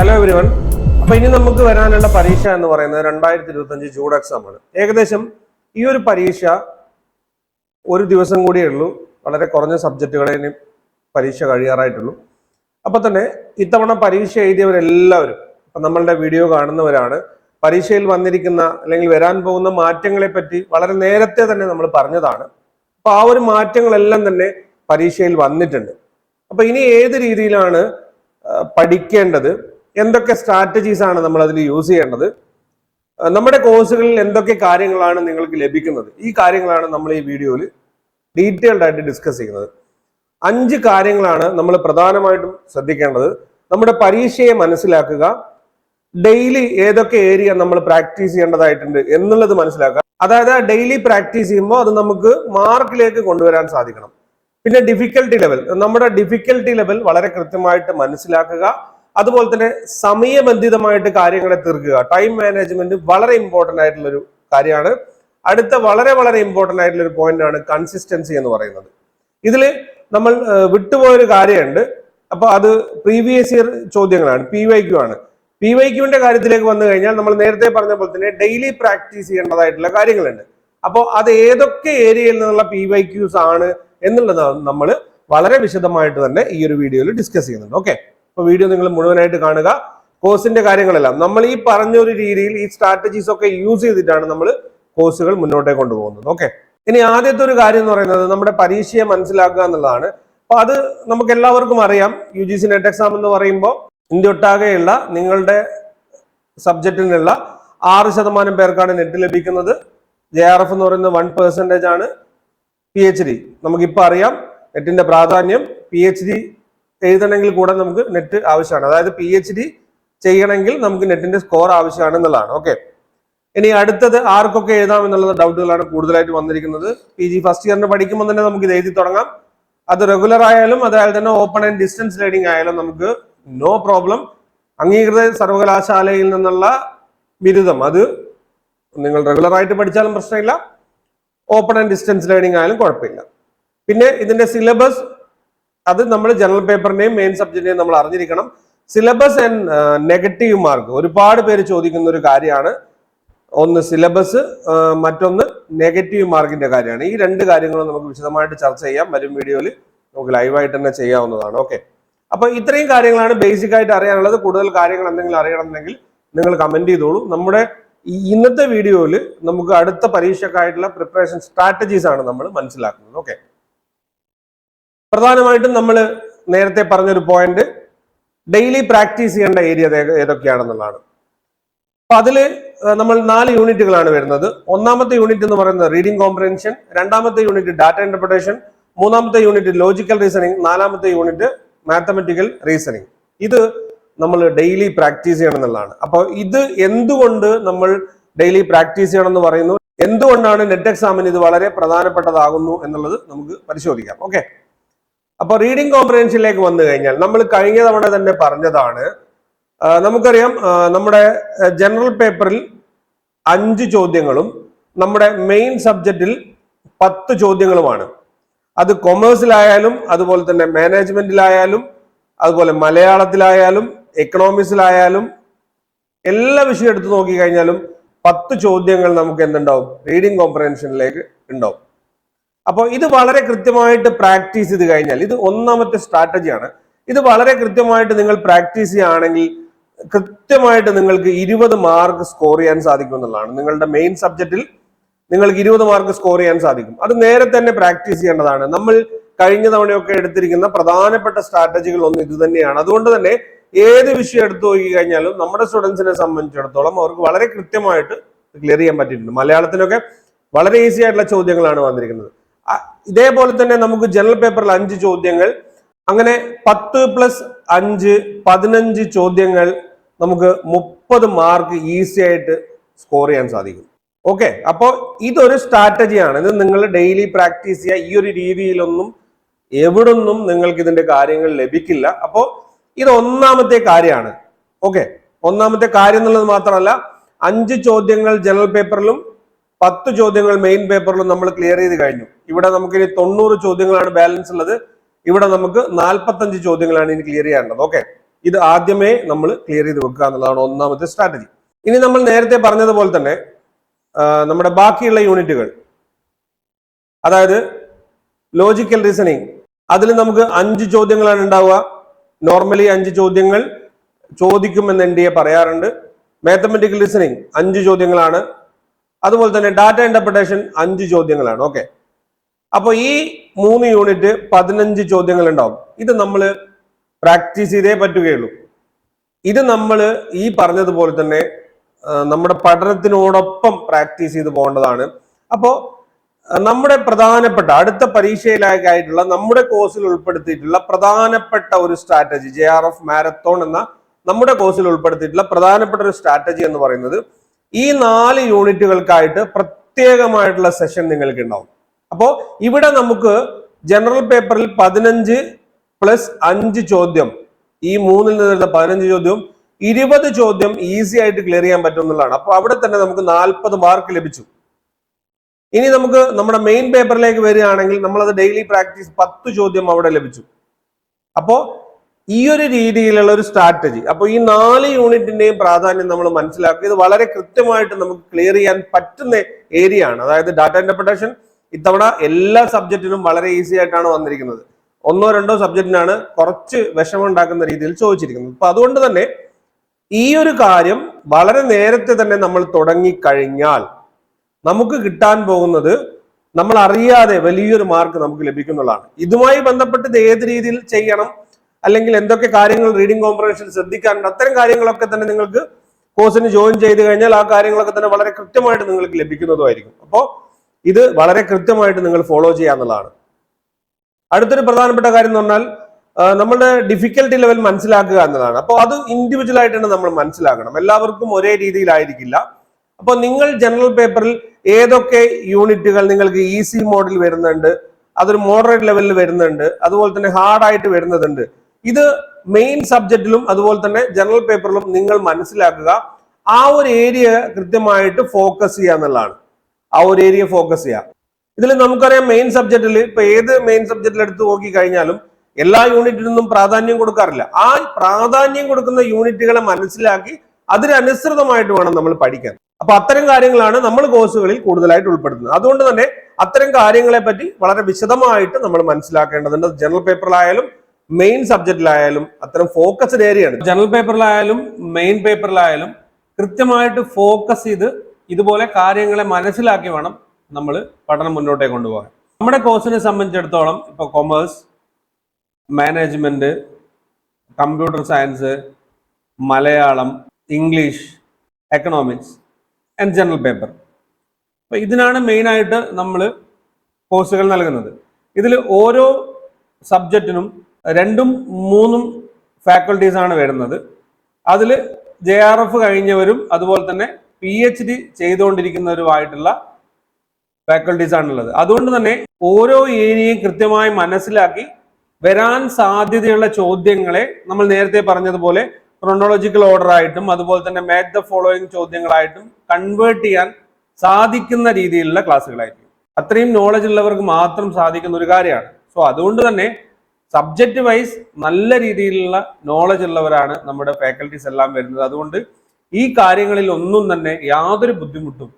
Hello everyone അപ്പൊ ഇനി നമുക്ക് വരാനുള്ള പരീക്ഷ എന്ന് പറയുന്നത് രണ്ടായിരത്തി ഇരുപത്തി അഞ്ച് ജൂഡ് എക്സാം ആണ്. ഏകദേശം ഈ ഒരു പരീക്ഷ ഒരു ദിവസം കൂടിയേ ഉള്ളൂ. വളരെ കുറഞ്ഞ സബ്ജക്റ്റുകളെ ഇനി പരീക്ഷ കഴിയാറായിട്ടുള്ളൂ. അപ്പൊ തന്നെ ഇത്തവണ പരീക്ഷ എഴുതിയവരെല്ലാവരും ഇപ്പൊ നമ്മളുടെ വീഡിയോ കാണുന്നവരാണ് പരീക്ഷയിൽ വന്നിരിക്കുന്ന അല്ലെങ്കിൽ വരാൻ പോകുന്ന മാറ്റങ്ങളെ പറ്റി വളരെ നേരത്തെ തന്നെ നമ്മൾ പറഞ്ഞതാണ്. അപ്പൊ ആ ഒരു മാറ്റങ്ങളെല്ലാം തന്നെ പരീക്ഷയിൽ വന്നിട്ടുണ്ട്. അപ്പൊ ഇനി ഏത് രീതിയിലാണ് പഠിക്കേണ്ടത്? എന്തൊക്കെ സ്ട്രാറ്റജീസ് ആണ് നമ്മൾ അതിൽ യൂസ് ചെയ്യേണ്ടത് നമ്മുടെ കോഴ്സുകളിൽ എന്തൊക്കെ കാര്യങ്ങളാണ് നിങ്ങൾക്ക് ലഭിക്കുന്നത്? ഈ കാര്യങ്ങളാണ് നമ്മൾ ഈ വീഡിയോയിൽ ഡീറ്റെയിൽഡ് ആയിട്ട് ഡിസ്കസ് ചെയ്യുന്നത്. അഞ്ച് കാര്യങ്ങളാണ് നമ്മൾ പ്രധാനമായിട്ടും ശ്രദ്ധിക്കേണ്ടത്. നമ്മുടെ പരീക്ഷയെ മനസ്സിലാക്കുക. ഡെയിലി ഏതൊക്കെ ഏരിയ നമ്മൾ പ്രാക്ടീസ് ചെയ്യേണ്ടതായിട്ടുണ്ട് എന്നുള്ളത് മനസ്സിലാക്കുക. അതായത് ഡെയിലി പ്രാക്ടീസ് ചെയ്യുമ്പോൾ അത് നമുക്ക് മാർക്കിലേക്ക് കൊണ്ടുവരാൻ സാധിക്കണം. പിന്നെ ഡിഫിക്കൽട്ടി ലെവൽ നമ്മുടെ ഡിഫിക്കൽട്ടി ലെവൽ വളരെ കൃത്യമായിട്ട് മനസ്സിലാക്കുക. അതുപോലെ തന്നെ സമയബന്ധിതമായിട്ട് കാര്യങ്ങളെ തീർക്കുക. ടൈം മാനേജ്മെന്റ് വളരെ ഇമ്പോർട്ടന്റ് ആയിട്ടുള്ള ഒരു കാര്യമാണ്. അടുത്ത വളരെ വളരെ ഇമ്പോർട്ടന്റ് ആയിട്ടുള്ള ഒരു പോയിന്റ് ആണ് കൺസിസ്റ്റൻസി എന്ന് പറയുന്നത്. ഇതിൽ നമ്മൾ വിട്ടുപോയൊരു കാര്യമുണ്ട്. അപ്പോൾ അത് പ്രീവിയസ് ഇയർ ചോദ്യങ്ങളാണ്. പി വൈ ക്യു ആണ്. പി വൈ ക്യുവിന്റെ കാര്യത്തിലേക്ക് വന്നു കഴിഞ്ഞാൽ നമ്മൾ നേരത്തെ പറഞ്ഞ പോലെ തന്നെ ഡെയിലി പ്രാക്ടീസ് ചെയ്യേണ്ടതായിട്ടുള്ള കാര്യങ്ങളുണ്ട്. അപ്പോൾ അത് ഏതൊക്കെ ഏരിയയിൽ നിന്നുള്ള പി വൈ ക്യൂസ് ആണ് എന്നുള്ളത് നമ്മൾ വളരെ വിശദമായിട്ട് തന്നെ ഈ ഒരു വീഡിയോയിൽ ഡിസ്കസ് ചെയ്യുന്നുണ്ട്. ഓക്കെ അപ്പൊ വീഡിയോ നിങ്ങൾ മുഴുവനായിട്ട് കാണുക. കോഴ്സിന്റെ കാര്യങ്ങളെല്ലാം. നമ്മൾ ഈ പറഞ്ഞ ഒരു രീതിയിൽ ഈ സ്ട്രാറ്റജീസ് ഒക്കെ യൂസ് ചെയ്തിട്ടാണ് നമ്മൾ കോഴ്സുകൾ മുന്നോട്ടേ കൊണ്ടുപോകുന്നത്. ഓക്കെ ഇനി ആദ്യത്തെ ഒരു കാര്യം എന്ന് പറയുന്നത് നമ്മുടെ പരീക്ഷയെ മനസ്സിലാക്കുക എന്നുള്ളതാണ്. അപ്പൊ അത് നമുക്ക് എല്ലാവർക്കും അറിയാം. U G C net exam എന്ന് പറയുമ്പോൾ ഇന്ത്യ ഒട്ടാകെയുള്ള നിങ്ങളുടെ സബ്ജക്റ്റിൽ നിന്നുള്ള ആറ് ശതമാനം പേർക്കാണ് നെറ്റ് ലഭിക്കുന്നത്. ജെ ആർ എഫ് എന്ന് പറയുന്നത് വൺ പെർസെന്റേജ് ആണ്. പി എച്ച് ഡി നമുക്കിപ്പോൾ അറിയാം. നെറ്റിന്റെ പ്രാധാന്യം പി എച്ച് ഡി എഴുതണമെങ്കിൽ കൂടെ നമുക്ക് നെറ്റ് ആവശ്യമാണ്. അതായത് പി എച്ച് ഡി ചെയ്യണമെങ്കിൽ നമുക്ക് നെറ്റിന്റെ സ്കോർ ആവശ്യമാണ് എന്നുള്ളതാണ്. ഓക്കെ ഇനി അടുത്തത് ആർക്കൊക്കെ എഴുതാം എന്നുള്ള ഡൗട്ടുകളാണ് കൂടുതലായിട്ട് വന്നിരിക്കുന്നത്. പി ജി ഫസ്റ്റ് ഇയറിന് പഠിക്കുമ്പോൾ തന്നെ നമുക്ക് ഇത് എഴുതി തുടങ്ങാം. അത് റെഗുലർ ആയാലും അതായത് തന്നെ ഓപ്പൺ ആൻഡ് ഡിസ്റ്റൻസ് ലേണിംഗ് ആയാലും നമുക്ക് നോ പ്രോബ്ലം അംഗീകൃത സർവകലാശാലയിൽ നിന്നുള്ള ബിരുദം അത് നിങ്ങൾ റെഗുലർ ആയിട്ട് പഠിച്ചാലും പ്രശ്നമില്ല. ഓപ്പൺ ആൻഡ് ഡിസ്റ്റൻസ് ലേണിംഗ് ആയാലും കുഴപ്പമില്ല. പിന്നെ ഇതിന്റെ സിലബസ് അത് നമ്മൾ ജനറൽ പേപ്പറിനെയും മെയിൻ സബ്ജക്റ്റിന്റെയും നമ്മൾ അറിഞ്ഞിരിക്കണം. സിലബസ് ആൻഡ് നെഗറ്റീവ് മാർക്ക് ഒരുപാട് പേര് ചോദിക്കുന്ന ഒരു കാര്യമാണ്. ഒന്ന് സിലബസ് മറ്റൊന്ന് നെഗറ്റീവ് മാർക്കിന്റെ കാര്യമാണ്. ഈ രണ്ട് കാര്യങ്ങളും നമുക്ക് വിശദമായിട്ട് ചർച്ച ചെയ്യാം. വരും വീഡിയോയിൽ നമുക്ക് ലൈവായിട്ട് തന്നെ ചെയ്യാവുന്നതാണ്. ഓക്കെ അപ്പൊ ഇത്രയും കാര്യങ്ങളാണ് ബേസിക് ആയിട്ട് അറിയാനുള്ളത്. കൂടുതൽ കാര്യങ്ങൾ എന്തെങ്കിലും അറിയണമെന്നുണ്ടെങ്കിൽ നിങ്ങൾ കമന്റ് ചെയ്തോളൂ. നമ്മുടെ ഇന്നത്തെ വീഡിയോയിൽ നമുക്ക് അടുത്ത പരീക്ഷക്കായിട്ടുള്ള പ്രിപ്പറേഷൻ സ്ട്രാറ്റജീസ് ആണ് നമ്മൾ മനസ്സിലാക്കുന്നത്. ഓക്കെ പ്രധാനമായിട്ടും നമ്മൾ നേരത്തെ പറഞ്ഞൊരു പോയിന്റ് ഡെയിലി പ്രാക്ടീസ് ചെയ്യേണ്ട ഏരിയ ഏതൊക്കെയാണെന്നുള്ളതാണ്. അപ്പൊ അതിൽ നമ്മൾ നാല് യൂണിറ്റുകളാണ് വരുന്നത്. ഒന്നാമത്തെ യൂണിറ്റ് എന്ന് പറയുന്നത് റീഡിംഗ് കോംപ്രഹെൻഷൻ രണ്ടാമത്തെ യൂണിറ്റ് ഡാറ്റ ഇന്റർപ്രിട്ടേഷൻ മൂന്നാമത്തെ യൂണിറ്റ് ലോജിക്കൽ റീസണിങ് നാലാമത്തെ യൂണിറ്റ് മാത്തമെറ്റിക്കൽ റീസണിങ് ഇത് നമ്മൾ ഡെയിലി പ്രാക്ടീസ് ചെയ്യണം എന്നുള്ളതാണ് അപ്പോൾ ഇത് എന്തുകൊണ്ട് നമ്മൾ ഡെയിലി പ്രാക്ടീസ് ചെയ്യണം എന്ന് പറയുന്നു? എന്തുകൊണ്ടാണ് നെറ്റ് എക്സാമിന് ഇത് വളരെ പ്രധാനപ്പെട്ടതാകുന്നു എന്നുള്ളത് നമുക്ക് പരിശോധിക്കാം. ഓക്കെ അപ്പൊ റീഡിംഗ് കോംപ്രഹെൻഷനിലേക്ക് വന്നു കഴിഞ്ഞാൽ നമ്മൾ കഴിഞ്ഞ തവണ തന്നെ പറഞ്ഞതാണ് നമുക്കറിയാം നമ്മുടെ ജനറൽ പേപ്പറിൽ അഞ്ച് ചോദ്യങ്ങളും നമ്മുടെ മെയിൻ സബ്ജക്റ്റിൽ പത്ത് ചോദ്യങ്ങളുമാണ്. അത് കൊമേഴ്സിലായാലും അതുപോലെ തന്നെ മാനേജ്മെന്റിലായാലും അതുപോലെ മലയാളത്തിലായാലും എക്കണോമിക്സിലായാലും എല്ലാ വിഷയം എടുത്തു നോക്കിക്കഴിഞ്ഞാലും പത്ത് ചോദ്യങ്ങൾ നമുക്ക് എന്തുണ്ടാവും? റീഡിംഗ് കോംപ്രഹെൻഷനിലേക്ക് ഉണ്ടാവും. അപ്പോൾ ഇത് വളരെ കൃത്യമായിട്ട് പ്രാക്ടീസ് ചെയ്ത് കഴിഞ്ഞാൽ ഇത് ഒന്നാമത്തെ സ്ട്രാറ്റജിയാണ്. ഇത് വളരെ കൃത്യമായിട്ട് നിങ്ങൾ പ്രാക്ടീസ് ചെയ്യുകയാണെങ്കിൽ കൃത്യമായിട്ട് നിങ്ങൾക്ക് ഇരുപത് മാർക്ക് സ്കോർ ചെയ്യാൻ സാധിക്കും എന്നുള്ളതാണ്. നിങ്ങളുടെ മെയിൻ സബ്ജക്റ്റിൽ നിങ്ങൾക്ക് ഇരുപത് മാർക്ക് സ്കോർ ചെയ്യാൻ സാധിക്കും. അത് നേരെ തന്നെ പ്രാക്ടീസ് ചെയ്യേണ്ടതാണ്. നമ്മൾ കഴിഞ്ഞ തവണയൊക്കെ എടുത്തിരിക്കുന്ന പ്രധാനപ്പെട്ട സ്ട്രാറ്റജികൾ ഒന്ന് ഇത് തന്നെയാണ്. അതുകൊണ്ട് തന്നെ ഏത് വിഷയം എടുത്തു നോക്കി കഴിഞ്ഞാലും നമ്മുടെ സ്റ്റുഡൻസിനെ സംബന്ധിച്ചിടത്തോളം അവർക്ക് വളരെ കൃത്യമായിട്ട് ക്ലിയർ ചെയ്യാൻ പറ്റിയിട്ടുണ്ട്. മലയാളത്തിനൊക്കെ വളരെ ഈസി ആയിട്ടുള്ള ചോദ്യങ്ങളാണ് വന്നിരിക്കുന്നത്. ഇതേപോലെ തന്നെ നമുക്ക് ജനറൽ പേപ്പറിൽ അഞ്ച് ചോദ്യങ്ങൾ അങ്ങനെ പത്ത് പ്ലസ് അഞ്ച് പതിനഞ്ച് ചോദ്യങ്ങൾ നമുക്ക് മുപ്പത് മാർക്ക് ഈസി ആയിട്ട് സ്കോർ ചെയ്യാൻ സാധിക്കും. ഓക്കെ അപ്പോൾ ഇതൊരു സ്ട്രാറ്റജിയാണ് ഇത് നിങ്ങൾ ഡെയിലി പ്രാക്ടീസ് ചെയ്യുക. ഈ ഒരു രീതിയിലൊന്നും എവിടൊന്നും നിങ്ങൾക്ക് ഇതിന്റെ കാര്യങ്ങൾ ലഭിക്കില്ല. അപ്പോൾ ഇത് ഒന്നാമത്തെ കാര്യമാണ്. ഓക്കെ ഒന്നാമത്തെ കാര്യം എന്നുള്ളത് മാത്രമല്ല അഞ്ച് ചോദ്യങ്ങൾ ജനറൽ പേപ്പറിലും പത്ത് ചോദ്യങ്ങൾ മെയിൻ പേപ്പറിൽ നമ്മൾ ക്ലിയർ ചെയ്ത് കഴിഞ്ഞു. ഇവിടെ നമുക്ക് ഇനി തൊണ്ണൂറ് ചോദ്യങ്ങളാണ് ബാലൻസ് ഉള്ളത്. ഇവിടെ നമുക്ക് നാൽപ്പത്തഞ്ച് ചോദ്യങ്ങളാണ് ഇനി ക്ലിയർ ചെയ്യേണ്ടത് ഓക്കെ ഇത് ആദ്യമേ നമ്മൾ ക്ലിയർ ചെയ്ത് വെക്കുക എന്നുള്ളതാണ് ഒന്നാമത്തെ സ്ട്രാറ്റജി ഇനി നമ്മൾ നേരത്തെ പറഞ്ഞതുപോലെ തന്നെ നമ്മുടെ ബാക്കിയുള്ള യൂണിറ്റുകൾ അതായത് ലോജിക്കൽ റീസണിങ് അതിൽ നമുക്ക് അഞ്ച് ചോദ്യങ്ങളാണ് ഉണ്ടാവുക. നോർമലി അഞ്ച് ചോദ്യങ്ങൾ ചോദിക്കുമെന്ന് എൻ ഡി എ പറയാറുണ്ട്. മാത്തമെറ്റിക്കൽ റീസണിങ് അഞ്ച് ചോദ്യങ്ങളാണ്. അതുപോലെ തന്നെ ഡാറ്റ ഇന്റർപ്രിട്ടേഷൻ അഞ്ച് ചോദ്യങ്ങളാണ്. ഓക്കെ അപ്പോൾ ഈ മൂന്ന് യൂണിറ്റ് പതിനഞ്ച് ചോദ്യങ്ങൾ ഉണ്ടാവും ഇത് നമ്മൾ പ്രാക്ടീസ് ചെയ്തേ പറ്റുകയുള്ളൂ. ഇത് നമ്മൾ ഈ പറഞ്ഞതുപോലെ തന്നെ നമ്മുടെ പഠനത്തിനോടൊപ്പം പ്രാക്ടീസ് ചെയ്ത് പോകേണ്ടതാണ്. അപ്പോൾ നമ്മുടെ പ്രധാനപ്പെട്ട അടുത്ത പരീക്ഷയിലായിട്ടുള്ള നമ്മുടെ കോഴ്സിൽ ഉൾപ്പെടുത്തിയിട്ടുള്ള പ്രധാനപ്പെട്ട ഒരു strategy J R F marathon എന്ന നമ്മുടെ കോഴ്സിൽ ഉൾപ്പെടുത്തിയിട്ടുള്ള പ്രധാനപ്പെട്ട ഒരു സ്ട്രാറ്റജി എന്ന് പറയുന്നത് ഈ നാല് യൂണിറ്റുകൾക്കായിട്ട് പ്രത്യേകമായിട്ടുള്ള സെഷൻ നിങ്ങൾക്ക് ഉണ്ടാവും അപ്പോൾ ഇവിടെ നമുക്ക് ജനറൽ പേപ്പറിൽ പതിനഞ്ച് പ്ലസ് അഞ്ച് ചോദ്യം ഈ മൂന്നിൽ നിന്ന് വരുന്ന പതിനഞ്ച് ചോദ്യവും ഇരുപത് ചോദ്യം ഈസി ആയിട്ട് ക്ലിയർ ചെയ്യാൻ പറ്റും എന്നുള്ളതാണ്. അപ്പോൾ അവിടെ തന്നെ നമുക്ക് നാൽപ്പത് മാർക്ക് ലഭിച്ചു. ഇനി നമുക്ക് നമ്മുടെ മെയിൻ പേപ്പറിലേക്ക് വരികയാണെങ്കിൽ നമ്മളത് ഡെയിലി പ്രാക്ടീസ് പത്ത് ചോദ്യം അവിടെ ലഭിച്ചു. അപ്പോ ഈ ഒരു രീതിയിലുള്ള ഒരു സ്ട്രാറ്റജി അപ്പോൾ ഈ നാല് യൂണിറ്റിന്റെയും പ്രാധാന്യം നമ്മൾ മനസ്സിലാക്കുക. ഇത് വളരെ കൃത്യമായിട്ട് നമുക്ക് ക്ലിയർ ചെയ്യാൻ പറ്റുന്ന ഏരിയ ആണ്. അതായത് ഡാറ്റ ഇന്റർപ്രിട്ടേഷൻ ഇത്തവണ എല്ലാ സബ്ജക്റ്റിനും വളരെ ഈസി ആയിട്ടാണ് വന്നിരിക്കുന്നത്. ഒന്നോ രണ്ടോ സബ്ജക്റ്റിനാണ് കുറച്ച് വിഷമം ഉണ്ടാക്കുന്ന രീതിയിൽ ചോദിച്ചിരിക്കുന്നത്. അപ്പൊ അതുകൊണ്ട് തന്നെ ഈ ഒരു കാര്യം വളരെ നേരത്തെ തന്നെ നമ്മൾ തുടങ്ങിക്കഴിഞ്ഞാൽ നമുക്ക് കിട്ടാൻ പോകുന്നത് നമ്മൾ അറിയാതെ വലിയൊരു മാർക്ക് നമുക്ക് ലഭിക്കുന്നുള്ളതാണ്. ഇതുമായി ബന്ധപ്പെട്ട് ഇത് ഏത് രീതിയിൽ ചെയ്യണം? അല്ലെങ്കിൽ എന്തൊക്കെ കാര്യങ്ങൾ റീഡിംഗ് കോമ്പറേഷൻ ശ്രദ്ധിക്കാനുണ്ട് അത്തരം കാര്യങ്ങളൊക്കെ തന്നെ നിങ്ങൾക്ക് കോഴ്സിന് ജോയിൻ ചെയ്ത് കഴിഞ്ഞാൽ ആ കാര്യങ്ങളൊക്കെ തന്നെ വളരെ കൃത്യമായിട്ട് നിങ്ങൾക്ക് ലഭിക്കുന്നതുമായിരിക്കും. അപ്പോൾ ഇത് വളരെ കൃത്യമായിട്ട് നിങ്ങൾ ഫോളോ ചെയ്യാന്നുള്ളതാണ് അടുത്തൊരു പ്രധാനപ്പെട്ട കാര്യം എന്ന് പറഞ്ഞാൽ നമ്മുടെ ഡിഫിക്കൽട്ടി ലെവൽ മനസ്സിലാക്കുക എന്നതാണ് അപ്പോൾ അത് ഇൻഡിവിജ്വൽ ആയിട്ടാണ് നമ്മൾ മനസ്സിലാക്കണം. എല്ലാവർക്കും ഒരേ രീതിയിലായിരിക്കില്ല. അപ്പോൾ നിങ്ങൾ ജനറൽ പേപ്പറിൽ ഏതൊക്കെ യൂണിറ്റുകൾ നിങ്ങൾക്ക് ഈസി മോഡിൽ വരുന്നുണ്ട് അതൊരു മോഡറേറ്റ് ലെവലിൽ വരുന്നുണ്ട് അതുപോലെ തന്നെ ഹാർഡായിട്ട് വരുന്നതുണ്ട് ഇത് മെയിൻ സബ്ജക്റ്റിലും അതുപോലെ തന്നെ ജനറൽ പേപ്പറിലും നിങ്ങൾ മനസ്സിലാക്കുക. ആ ഒരു ഏരിയ കൃത്യമായിട്ട് ഫോക്കസ് ചെയ്യുക എന്നുള്ളതാണ്. ആ ഒരു ഏരിയ ഫോക്കസ് ചെയ്യുക. ഇതിൽ നമുക്കറിയാം മെയിൻ സബ്ജക്റ്റിൽ ഇപ്പൊ ഏത് മെയിൻ സബ്ജക്റ്റിൽ എടുത്ത് നോക്കി കഴിഞ്ഞാലും എല്ലാ യൂണിറ്റിനൊന്നും പ്രാധാന്യം കൊടുക്കാറില്ല. ആ പ്രാധാന്യം കൊടുക്കുന്ന യൂണിറ്റുകളെ മനസ്സിലാക്കി അതിനനുസൃതമായിട്ട് വേണം നമ്മൾ പഠിക്കാൻ. അപ്പൊ അത്തരം കാര്യങ്ങളാണ് നമ്മൾ കോഴ്സുകളിൽ കൂടുതലായിട്ട് ഉൾപ്പെടുത്തുന്നത്. അതുകൊണ്ട് തന്നെ അത്തരം കാര്യങ്ങളെ പറ്റി വളരെ വിശദമായിട്ട് നമ്മൾ മനസ്സിലാക്കേണ്ടതുണ്ട്. ജനറൽ പേപ്പറിലായാലും മെയിൻ സബ്ജക്റ്റിലായാലും അത്തരം ഫോക്കസ്ഡ് ഏരിയയാണ് ജനറൽ പേപ്പറിലായാലും മെയിൻ പേപ്പറിലായാലും കൃത്യമായിട്ട് ഫോക്കസ് ചെയ്ത് ഇതുപോലെ കാര്യങ്ങളെ മനസ്സിലാക്കി വേണം നമ്മൾ പഠനം മുന്നോട്ടേ കൊണ്ടുപോകാൻ. നമ്മുടെ കോഴ്സിനെ സംബന്ധിച്ചിടത്തോളം ഇപ്പോൾ commerce management computer science Malayalam English economics and general paper അപ്പോൾ ഇതിനാണ് മെയിനായിട്ട് നമ്മൾ കോഴ്സുകൾ നൽകുന്നത്. ഇതിൽ ഓരോ സബ്ജക്റ്റിനും രണ്ടും മൂന്നും ഫാക്കൽറ്റീസ് ആണ് വരുന്നത്. അതിൽ ജെ ആർ എഫ് കഴിഞ്ഞവരും അതുപോലെ തന്നെ പി എച്ച് ഡി ചെയ്തുകൊണ്ടിരിക്കുന്നവരുമായിട്ടുള്ള ഫാക്കൽറ്റീസ് ആണുള്ളത്. അതുകൊണ്ട് തന്നെ ഓരോ ഏരിയയും കൃത്യമായി മനസ്സിലാക്കി വരാൻ സാധ്യതയുള്ള ചോദ്യങ്ങളെ നമ്മൾ നേരത്തെ പറഞ്ഞതുപോലെ ക്രോണോളജിക്കൽ ഓർഡർ ആയിട്ടും അതുപോലെ തന്നെ മാച്ച് ദ ഫോളോയിങ് ചോദ്യങ്ങളായിട്ടും കൺവേർട്ട് ചെയ്യാൻ സാധിക്കുന്ന രീതിയിലുള്ള ക്ലാസ്സുകളായിരിക്കും. അത്രയും നോളജ് ഉള്ളവർക്ക് മാത്രം സാധിക്കുന്ന ഒരു കാര്യമാണ്. സോ അതുകൊണ്ട് തന്നെ സബ്ജക്റ്റ് വൈസ് നല്ല രീതിയിലുള്ള നോളജ് ഉള്ളവരാണ് നമ്മുടെ ഫാക്കൽറ്റീസ് എല്ലാം വരുന്നത്. അതുകൊണ്ട് ഈ കാര്യങ്ങളിൽ ഒന്നും തന്നെ യാതൊരു ബുദ്ധിമുട്ടും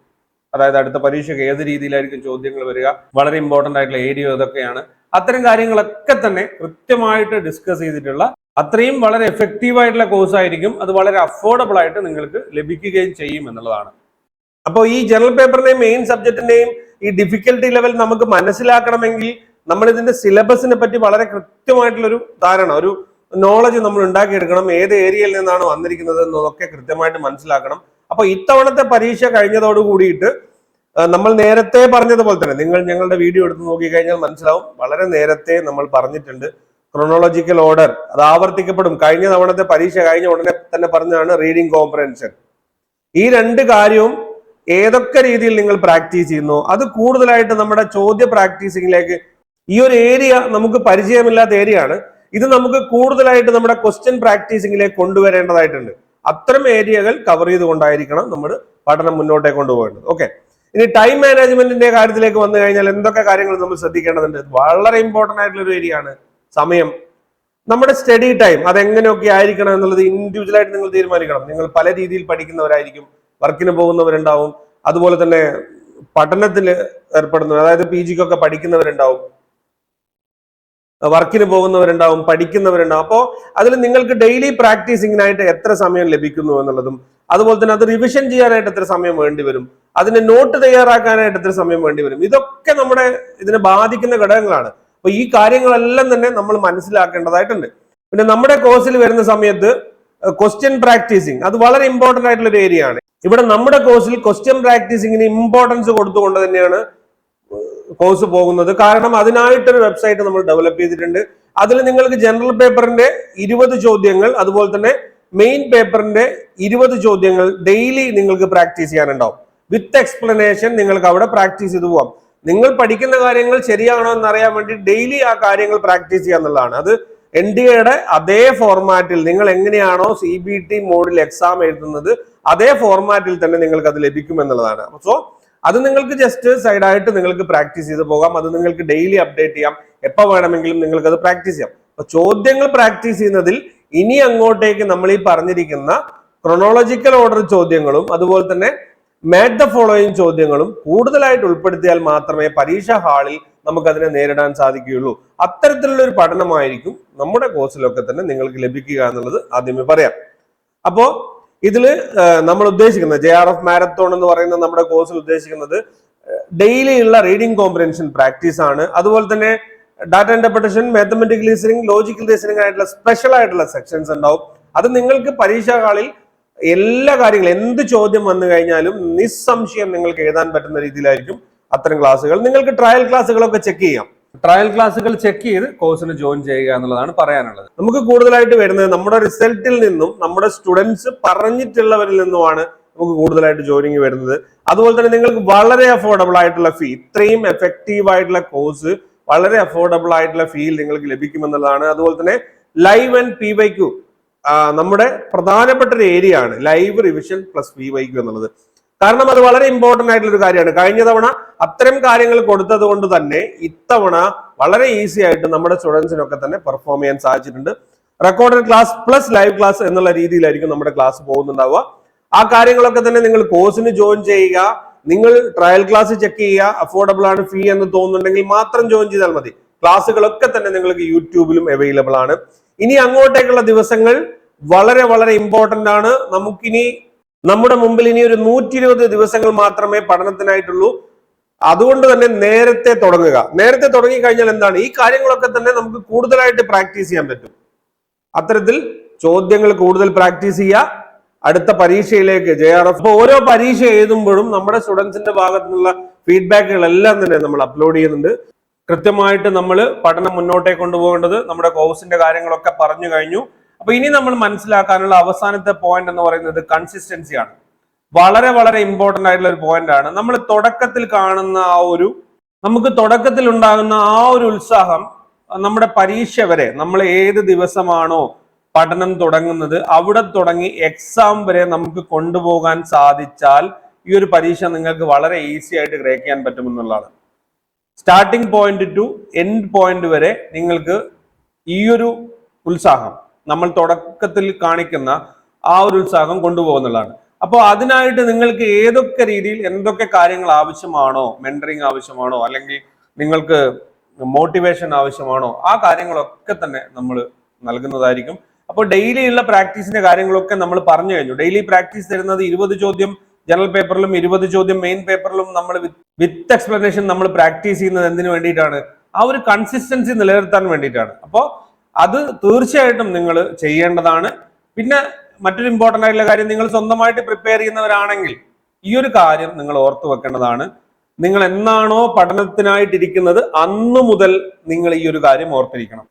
അതായത് അടുത്ത പരീക്ഷയ്ക്ക് ഏത് രീതിയിലായിരിക്കും ചോദ്യങ്ങൾ വരിക വളരെ ഇമ്പോർട്ടന്റ് ആയിട്ടുള്ള ഏരിയ ഇതൊക്കെയാണ്. അത്തരം കാര്യങ്ങളൊക്കെ തന്നെ കൃത്യമായിട്ട് ഡിസ്കസ് ചെയ്തിട്ടുള്ള അത്രയും വളരെ എഫക്റ്റീവ് ആയിട്ടുള്ള കോഴ്സ് ആയിരിക്കും. അത് വളരെ അഫോർഡബിൾ ആയിട്ട് നിങ്ങൾക്ക് ലഭിക്കുകയും ചെയ്യും എന്നുള്ളതാണ്. അപ്പോൾ ഈ ജനറൽ പേപ്പറിന്റെയും മെയിൻ സബ്ജക്റ്റിന്റെയും ഈ ഡിഫിക്കൽട്ടി ലെവൽ നമുക്ക് മനസ്സിലാക്കണമെങ്കിൽ നമ്മൾ ഇതിന്റെ സിലബസിനെ പറ്റി വളരെ കൃത്യമായിട്ടുള്ളൊരു ധാരണ ഒരു നോളജ് നമ്മൾ ഉണ്ടാക്കിയെടുക്കണം ഏത് ഏരിയയിൽ നിന്നാണ് വന്നിരിക്കുന്നത് എന്നതൊക്കെ കൃത്യമായിട്ട് മനസ്സിലാക്കണം. അപ്പൊ ഇത്തവണത്തെ പരീക്ഷ കഴിഞ്ഞതോട് കൂടിയിട്ട് നമ്മൾ നേരത്തെ പറഞ്ഞതുപോലെ തന്നെ നിങ്ങൾ ഞങ്ങളുടെ വീഡിയോ എടുത്ത് നോക്കിക്കഴിഞ്ഞാൽ മനസ്സിലാവും വളരെ നേരത്തെ നമ്മൾ പറഞ്ഞിട്ടുണ്ട്. ക്രോണോളജിക്കൽ ഓർഡർ അത് ആവർത്തിക്കപ്പെടും. കഴിഞ്ഞ തവണത്തെ പരീക്ഷ കഴിഞ്ഞ ഉടനെ തന്നെ പറഞ്ഞതാണ് റീഡിംഗ് കോംപ്രഹെൻഷൻ ഈ രണ്ട് കാര്യവും ഏതൊക്കെ രീതിയിൽ നിങ്ങൾ പ്രാക്ടീസ് ചെയ്യുന്നു അത് കൂടുതലായിട്ട് നമ്മുടെ ചോദ്യ പ്രാക്ടീസിംഗിലേക്ക് ഈ ഒരു ഏരിയ നമുക്ക് പരിചയമില്ലാത്ത ഏരിയ ആണ്. ഇത് നമുക്ക് കൂടുതലായിട്ട് നമ്മുടെ ക്വസ്റ്റ്യൻ പ്രാക്ടീസിങ്ങിലേക്ക് കൊണ്ടുവരേണ്ടതായിട്ടുണ്ട്. അത്തരം ഏരിയകൾ കവർ ചെയ്തുകൊണ്ടായിരിക്കണം നമ്മൾ പഠനം മുന്നോട്ടേ കൊണ്ടുപോകേണ്ടത്. ഓക്കെ ഇനി ടൈം മാനേജ്മെന്റിന്റെ കാര്യത്തിലേക്ക് വന്നു കഴിഞ്ഞാൽ എന്തൊക്കെ കാര്യങ്ങൾ നമ്മൾ ശ്രദ്ധിക്കേണ്ടതുണ്ട്? വളരെ ഇമ്പോർട്ടന്റ് ആയിട്ടുള്ള ഒരു ഏരിയയാണ് സമയം. നമ്മുടെ സ്റ്റഡി ടൈം അതെങ്ങനെയൊക്കെ ആയിരിക്കണം എന്നുള്ളത് ഇൻഡിവിജ്വലായിട്ട് നിങ്ങൾ തീരുമാനിക്കണം. നിങ്ങൾ പല രീതിയിൽ പഠിക്കുന്നവരായിരിക്കും. വർക്കിന് പോകുന്നവരുണ്ടാവും. അതുപോലെ തന്നെ പഠനത്തിൽ ഏർപ്പെടുന്നവർ അതായത് പി ജിക്കൊക്കെ പഠിക്കുന്നവരുണ്ടാവും. വർക്കിന് പോകുന്നവരുണ്ടാവും പഠിക്കുന്നവരുണ്ടാവും. അപ്പോൾ അതിൽ നിങ്ങൾക്ക് ഡെയിലി പ്രാക്ടീസിങ്ങിനായിട്ട് എത്ര സമയം ലഭിക്കുന്നു എന്നുള്ളതും അതുപോലെ തന്നെ അത് റിവിഷൻ ചെയ്യാനായിട്ട് എത്ര സമയം വേണ്ടി വരും അതിന് നോട്ട് തയ്യാറാക്കാനായിട്ട് എത്ര സമയം വേണ്ടി വരും ഇതൊക്കെ നമ്മുടെ ഇതിനെ ബാധിക്കുന്ന ഘടകങ്ങളാണ്. അപ്പൊ ഈ കാര്യങ്ങളെല്ലാം തന്നെ നമ്മൾ മനസ്സിലാക്കേണ്ടതായിട്ടുണ്ട്. പിന്നെ നമ്മുടെ കോഴ്സിൽ വരുന്ന സമയത്ത് ക്വസ്റ്റ്യൻ പ്രാക്ടീസിങ് അത് വളരെ ഇമ്പോർട്ടന്റ് ആയിട്ടുള്ള ഒരു ഏരിയ ആണ്. ഇവിടെ നമ്മുടെ കോഴ്സിൽ ക്വസ്റ്റ്യൻ പ്രാക്ടീസിങ്ങിന് ഇമ്പോർട്ടൻസ് കൊടുത്തുകൊണ്ട് തന്നെയാണ് കോഴ്സ് പോകുന്നത്. കാരണം അതിനായിട്ടൊരു വെബ്സൈറ്റ് നമ്മൾ ഡെവലപ്പ് ചെയ്തിട്ടുണ്ട്. അതിൽ നിങ്ങൾക്ക് ജനറൽ പേപ്പറിന്റെ ഇരുപത് ചോദ്യങ്ങൾ അതുപോലെ തന്നെ മെയിൻ പേപ്പറിന്റെ ഇരുപത് ചോദ്യങ്ങൾ ഡെയിലി നിങ്ങൾക്ക് പ്രാക്ടീസ് ചെയ്യാനുണ്ടാവും. വിത്ത് എക്സ്പ്ലനേഷൻ നിങ്ങൾക്ക് അവിടെ പ്രാക്ടീസ് ചെയ്തു പോവാം. നിങ്ങൾ പഠിക്കുന്ന കാര്യങ്ങൾ ശരിയാണോ എന്ന് അറിയാൻ വേണ്ടി ഡെയിലി ആ കാര്യങ്ങൾ പ്രാക്ടീസ് ചെയ്യുക എന്നുള്ളതാണ്. അത് എൻ ഡി എയുടെ അതേ ഫോർമാറ്റിൽ നിങ്ങൾ എങ്ങനെയാണോ സി ബി ടി മോഡിൽ എക്സാം എഴുതുന്നത് അതേ ഫോർമാറ്റിൽ തന്നെ നിങ്ങൾക്ക് അത് ലഭിക്കും എന്നുള്ളതാണ്. സോ അത് നിങ്ങൾക്ക് ജസ്റ്റ് സൈഡായിട്ട് നിങ്ങൾക്ക് പ്രാക്ടീസ് ചെയ്ത് പോകാം. അത് നിങ്ങൾക്ക് ഡെയിലി അപ്ഡേറ്റ് ചെയ്യാം. എപ്പോൾ വേണമെങ്കിലും നിങ്ങൾക്ക് അത് പ്രാക്ടീസ് ചെയ്യാം. അപ്പൊ ചോദ്യങ്ങൾ പ്രാക്ടീസ് ചെയ്യുന്നതിൽ ഇനി അങ്ങോട്ടേക്ക് നമ്മൾ ഈ പറഞ്ഞിരിക്കുന്ന ക്രൊണോളജിക്കൽ ഓർഡർ ചോദ്യങ്ങളും അതുപോലെ തന്നെ മാറ്റ് ദ ഫോളോയിങ് ചോദ്യങ്ങളും കൂടുതലായിട്ട് ഉൾപ്പെടുത്തിയാൽ മാത്രമേ പരീക്ഷാ ഹാളിൽ നമുക്കതിനെ നേരിടാൻ സാധിക്കുകയുള്ളൂ. അത്തരത്തിലുള്ള ഒരു പഠനമായിരിക്കും നമ്മുടെ കോഴ്സിലൊക്കെ തന്നെ നിങ്ങൾക്ക് ലഭിക്കുക എന്നുള്ളത് ആദ്യമേ പറയാം. അപ്പോ ഇതിൽ നമ്മൾ ഉദ്ദേശിക്കുന്നത് ജെ ആർ എഫ് മാരത്തോൺ എന്ന് പറയുന്ന നമ്മുടെ കോഴ്സിൽ ഉദ്ദേശിക്കുന്നത് ഡെയിലി ഉള്ള റീഡിംഗ് കോമ്പിനേഷൻ പ്രാക്ടീസ് ആണ്. അതുപോലെ തന്നെ data interpretation mathematical reasoning logical reasoning ആയിട്ടുള്ള സ്പെഷ്യൽ ആയിട്ടുള്ള സെക്ഷൻസ് ഉണ്ടാവും. അത് നിങ്ങൾക്ക് പരീക്ഷാ ഹാളിൽ എല്ലാ കാര്യങ്ങളും എന്ത് ചോദ്യം വന്നു കഴിഞ്ഞാലും നിസ്സംശയം നിങ്ങൾക്ക് എഴുതാൻ പറ്റുന്ന രീതിയിലായിരിക്കും അത്തരം ക്ലാസ്സുകൾ നിങ്ങൾക്ക് ട്രയൽ ക്ലാസ്സുകളൊക്കെ ചെക്ക് ചെയ്യാം. ട്രയൽ ക്ലാസ്സുകൾ ചെക്ക് ചെയ്ത് കോഴ്സിന് ജോയിൻ ചെയ്യുക എന്നുള്ളതാണ് പറയാനുള്ളത്. നമുക്ക് കൂടുതലായിട്ട് വരുന്നത് നമ്മുടെ റിസൾട്ടിൽ നിന്നും നമ്മുടെ സ്റ്റുഡൻസ് പറഞ്ഞിട്ടുള്ളവരിൽ നിന്നുമാണ് നമുക്ക് കൂടുതലായിട്ട് ജോയിനിങ് വരുന്നത്. അതുപോലെ തന്നെ നിങ്ങൾക്ക് വളരെ അഫോർഡബിൾ ആയിട്ടുള്ള ഫീ ഇത്രയും എഫക്റ്റീവ് ആയിട്ടുള്ള കോഴ്സ് വളരെ അഫോർഡബിൾ ആയിട്ടുള്ള ഫീൽ നിങ്ങൾക്ക് ലഭിക്കുമെന്നുള്ളതാണ്. അതുപോലെ തന്നെ ലൈവ് ആൻഡ് പി വൈ നമ്മുടെ പ്രധാനപ്പെട്ട ഒരു ഏരിയ ആണ് live revision plus P Y എന്നുള്ളത്. കാരണം അത് വളരെ ഇമ്പോർട്ടന്റ് ആയിട്ടുള്ള ഒരു കാര്യമാണ്. കഴിഞ്ഞ തവണ അത്തരം കാര്യങ്ങൾ കൊടുത്തത് കൊണ്ട് തന്നെ ഇത്തവണ വളരെ ഈസി ആയിട്ട് നമ്മുടെ സ്റ്റുഡൻസിനൊക്കെ തന്നെ പെർഫോം ചെയ്യാൻ സാധിച്ചിട്ടുണ്ട്. Recorded class plus live class എന്നുള്ള രീതിയിലായിരിക്കും നമ്മുടെ ക്ലാസ് പോകുന്നുണ്ടാവുക. ആ കാര്യങ്ങളൊക്കെ തന്നെ നിങ്ങൾ കോഴ്സിന് ജോയിൻ ചെയ്യുക. നിങ്ങൾ ട്രയൽ ക്ലാസ് ചെക്ക് ചെയ്യുക. അഫോർഡബിൾ ആണ് ഫീ എന്ന് തോന്നുന്നുണ്ടെങ്കിൽ മാത്രം ജോയിൻ ചെയ്താൽ മതി. ക്ലാസ്സുകളൊക്കെ തന്നെ നിങ്ങൾക്ക് യൂട്യൂബിലും അവൈലബിൾ ആണ്. ഇനി അങ്ങോട്ടേക്കുള്ള ദിവസങ്ങൾ വളരെ വളരെ ഇമ്പോർട്ടന്റ് ആണ്. നമുക്കിനി നമ്മുടെ മുമ്പിൽ ഇനി ഒരു നൂറ്റി ഇരുപത് ദിവസങ്ങൾ മാത്രമേ പഠനത്തിനായിട്ടുള്ളൂ. അതുകൊണ്ട് തന്നെ നേരത്തെ തുടങ്ങുക. നേരത്തെ തുടങ്ങി കഴിഞ്ഞാൽ എന്താണ്? ഈ കാര്യങ്ങളൊക്കെ തന്നെ നമുക്ക് കൂടുതലായിട്ട് പ്രാക്ടീസ് ചെയ്യാൻ പറ്റും. അത്തരത്തിൽ ചോദ്യങ്ങൾ കൂടുതൽ പ്രാക്ടീസ് ചെയ്യുക. അടുത്ത പരീക്ഷയിലേക്ക് ജെ ആർ എഫ്. ഓരോ പരീക്ഷ എഴുതുമ്പോഴും നമ്മുടെ സ്റ്റുഡൻസിന്റെ ഭാഗത്തു നിന്നുള്ള ഫീഡ്ബാക്കുകളെല്ലാം തന്നെ നമ്മൾ അപ്ലോഡ് ചെയ്യുന്നുണ്ട്. കൃത്യമായിട്ട് നമ്മൾ പഠനം മുന്നോട്ടേ കൊണ്ടുപോകേണ്ടത് നമ്മുടെ കോഴ്സിന്റെ കാര്യങ്ങളൊക്കെ പറഞ്ഞു കഴിഞ്ഞു. അപ്പൊ ഇനി നമ്മൾ മനസ്സിലാക്കാനുള്ള അവസാനത്തെ പോയിന്റ് എന്ന് പറയുന്നത് കൺസിസ്റ്റൻസിയാണ് വളരെ വളരെ ഇമ്പോർട്ടന്റ് ആയിട്ടുള്ള ഒരു പോയിന്റ് ആണ്. നമ്മൾ തുടക്കത്തിൽ കാണുന്ന ആ ഒരു നമുക്ക് തുടക്കത്തിൽ ഉണ്ടാകുന്ന ആ ഒരു ഉത്സാഹം നമ്മുടെ പരീക്ഷ വരെ നമ്മൾ ഏത് ദിവസമാണോ പഠനം തുടങ്ങുന്നത് അവിടെ തുടങ്ങി എക്സാം വരെ നമുക്ക് കൊണ്ടുപോകാൻ സാധിച്ചാൽ ഈ ഒരു പരീക്ഷ നിങ്ങൾക്ക് വളരെ ഈസി ആയിട്ട് ക്രേക്ക് ചെയ്യാൻ പറ്റുമെന്നുള്ളതാണ് starting point to end point വരെ നിങ്ങൾക്ക് ഈ ഒരു ഉത്സാഹം നമ്മൾ തുടക്കത്തിൽ കാണിക്കുന്ന ആ ഒരു ഉത്സാഹം കൊണ്ടുപോകുന്നതാണ് അപ്പോൾ അതിനായിട്ട് നിങ്ങൾക്ക് ഏതൊക്കെ രീതിയിൽ എന്തൊക്കെ കാര്യങ്ങൾ ആവശ്യമാണോ മെന്ററിങ് ആവശ്യമാണോ അല്ലെങ്കിൽ നിങ്ങൾക്ക് മോട്ടിവേഷൻ ആവശ്യമാണോ ആ കാര്യങ്ങളൊക്കെ തന്നെ നമ്മൾ നൽകുന്നതായിരിക്കും. അപ്പോൾ ഡെയിലിയുള്ള പ്രാക്ടീസിന്റെ കാര്യങ്ങളൊക്കെ നമ്മൾ പറഞ്ഞു കഴിഞ്ഞു. ഡെയിലി പ്രാക്ടീസ് തരുന്നത് ഇരുപത് ചോദ്യം ജനറൽ പേപ്പറിലും ഇരുപത് ചോദ്യം മെയിൻ പേപ്പറിലും നമ്മൾ വിത്ത് എക്സ്പ്ലനേഷൻ നമ്മൾ പ്രാക്ടീസ് ചെയ്യുന്നത് എന്തിനു വേണ്ടിയിട്ടാണ്? ആ ഒരു കൺസിസ്റ്റൻസി നിലനിർത്താൻ വേണ്ടിയിട്ടാണ്. അപ്പോൾ അത് തീർച്ചയായിട്ടും നിങ്ങൾ ചെയ്യേണ്ടതാണ്. പിന്നെ മറ്റൊരു ഇമ്പോർട്ടന്റ് ആയിട്ടുള്ള കാര്യം നിങ്ങൾ സ്വന്തമായിട്ട് പ്രിപ്പയർ ചെയ്യുന്നവരാണെങ്കിൽ ഈ ഒരു കാര്യം നിങ്ങൾ ഓർത്തു വെക്കേണ്ടതാണ്. നിങ്ങൾ എന്നാണോ പഠനത്തിനായിട്ടിരിക്കുന്നത് അന്ന് മുതൽ നിങ്ങൾ ഈ ഒരു കാര്യം ഓർത്തിരിക്കണം.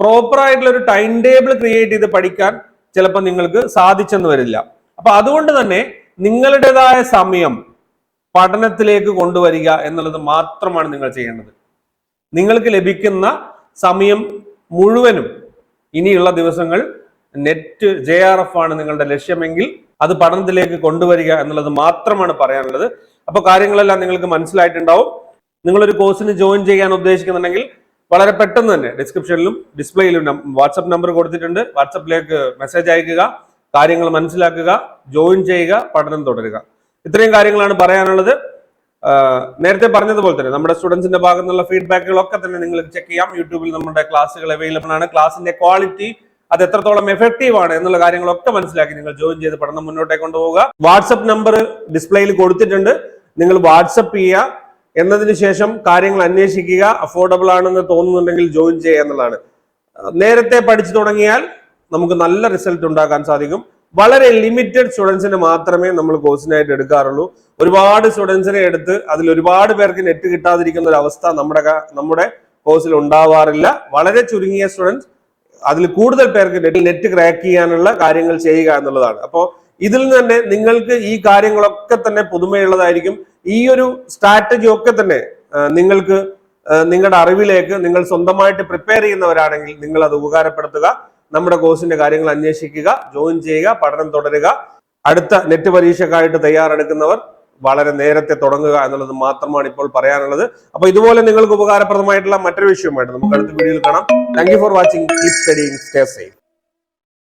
പ്രോപ്പർ ആയിട്ടുള്ള ഒരു ടൈം ടേബിൾ ക്രിയേറ്റ് ചെയ്ത് പഠിക്കാൻ ചിലപ്പോൾ നിങ്ങൾക്ക് സാധിച്ചെന്ന് വരില്ല. അപ്പൊ അതുകൊണ്ട് തന്നെ നിങ്ങളുടേതായ സമയം പഠനത്തിലേക്ക് കൊണ്ടുവരിക എന്നുള്ളത് മാത്രമാണ് നിങ്ങൾ ചെയ്യേണ്ടത്. നിങ്ങൾക്ക് ലഭിക്കുന്ന സമയം മുഴുവനും ഇനിയുള്ള ദിവസങ്ങൾ നെറ്റ് ജെ ആർ എഫ് ആണ് നിങ്ങളുടെ ലക്ഷ്യമെങ്കിൽ അത് പഠനത്തിലേക്ക് കൊണ്ടുവരിക എന്നുള്ളത് മാത്രമാണ് പറയാനുള്ളത്. അപ്പൊ കാര്യങ്ങളെല്ലാം നിങ്ങൾക്ക് മനസ്സിലായിട്ടുണ്ടാവും. നിങ്ങളൊരു കോഴ്സിന് ജോയിൻ ചെയ്യാൻ ഉദ്ദേശിക്കുന്നുണ്ടെങ്കിൽ വളരെ പെട്ടെന്ന് തന്നെ ഡിസ്ക്രിപ്ഷനിലും ഡിസ്പ്ലേയിലും വാട്സപ്പ് നമ്പർ കൊടുത്തിട്ടുണ്ട്. വാട്സപ്പിലേക്ക് മെസ്സേജ് അയക്കുക കാര്യങ്ങൾ മനസ്സിലാക്കുക ജോയിൻ ചെയ്യുക പഠനം തുടരുക. ഇത്രയും കാര്യങ്ങളാണ് പറയാനുള്ളത്. നേരത്തെ പറഞ്ഞതുപോലെ തന്നെ നമ്മുടെ സ്റ്റുഡൻസിന്റെ ഭാഗത്തു നിന്നുള്ള ഫീഡ്ബാക്കുകളൊക്കെ തന്നെ നിങ്ങൾ ചെക്ക് ചെയ്യാം. യൂട്യൂബിൽ നമ്മുടെ ക്ലാസ്സുകൾ അവൈലബിൾ ആണ്. ക്ലാസിന്റെ ക്വാളിറ്റി അത് എത്രത്തോളം എഫക്റ്റീവ് ആണ് എന്നുള്ള കാര്യങ്ങളൊക്കെ മനസ്സിലാക്കി നിങ്ങൾ ജോയിൻ ചെയ്ത് പഠനം മുന്നോട്ടേക്ക് കൊണ്ടുപോവുക. വാട്സപ്പ് നമ്പർ ഡിസ്പ്ലേയിൽ കൊടുത്തിട്ടുണ്ട്. നിങ്ങൾ വാട്സപ്പ് ചെയ്യുക. എന്നതിന് ശേഷം കാര്യങ്ങൾ അന്വേഷിക്കുക. അഫോർഡബിൾ ആണെന്ന് തോന്നുന്നുണ്ടെങ്കിൽ ജോയിൻ ചെയ്യുക എന്നുള്ളതാണ്. നേരത്തെ പഠിച്ചു തുടങ്ങിയാൽ നമുക്ക് നല്ല റിസൾട്ട് ഉണ്ടാക്കാൻ സാധിക്കും. വളരെ ലിമിറ്റഡ് സ്റ്റുഡൻസിനെ മാത്രമേ നമ്മൾ കോഴ്സിനായിട്ട് എടുക്കാറുള്ളൂ. ഒരുപാട് സ്റ്റുഡൻസിനെ എടുത്ത് അതിൽ ഒരുപാട് പേർക്ക് നെറ്റ് കിട്ടാതിരിക്കുന്ന ഒരു അവസ്ഥ നമ്മുടെ നമ്മുടെ കോഴ്സിൽ ഉണ്ടാവാറില്ല. വളരെ ചുരുങ്ങിയ സ്റ്റുഡൻസ് അതിൽ കൂടുതൽ പേർക്ക് നെറ്റ് ക്രാക്ക് ചെയ്യാനുള്ള കാര്യങ്ങൾ ചെയ്യുക എന്നുള്ളതാണ്. അപ്പോൾ ഇതിൽ നിന്ന് തന്നെ നിങ്ങൾക്ക് ഈ കാര്യങ്ങളൊക്കെ തന്നെ പുതുമയുള്ളതായിരിക്കും. ഈ ഒരു സ്ട്രാറ്റജി ഒക്കെ തന്നെ നിങ്ങൾക്ക് നിങ്ങളുടെ അറിവിലേക്ക് നിങ്ങൾ സ്വന്തമായിട്ട് പ്രിപ്പയർ ചെയ്യുന്നവരാണെങ്കിൽ നിങ്ങൾ അത് ഉപകാരപ്പെടുത്തുക. നമ്മുടെ കോഴ്സിന്റെ കാര്യങ്ങൾ അന്വേഷിക്കുക ജോയിൻ ചെയ്യുക പഠനം തുടരുക. അടുത്ത നെറ്റ് പരീക്ഷക്കായിട്ട് തയ്യാറെടുക്കുന്നവർ വളരെ നേരത്തെ തുടങ്ങുക എന്നുള്ളത് മാത്രമാണ് ഇപ്പോൾ പറയാനുള്ളത്. അപ്പൊ ഇതുപോലെ നിങ്ങൾക്ക് ഉപകാരപ്രദമായിട്ടുള്ള മറ്റൊരു വിഷയമായിട്ട് നമുക്ക് അടുത്ത വീഡിയോയിൽ കാണാം. Thank for watching keep studying stay safe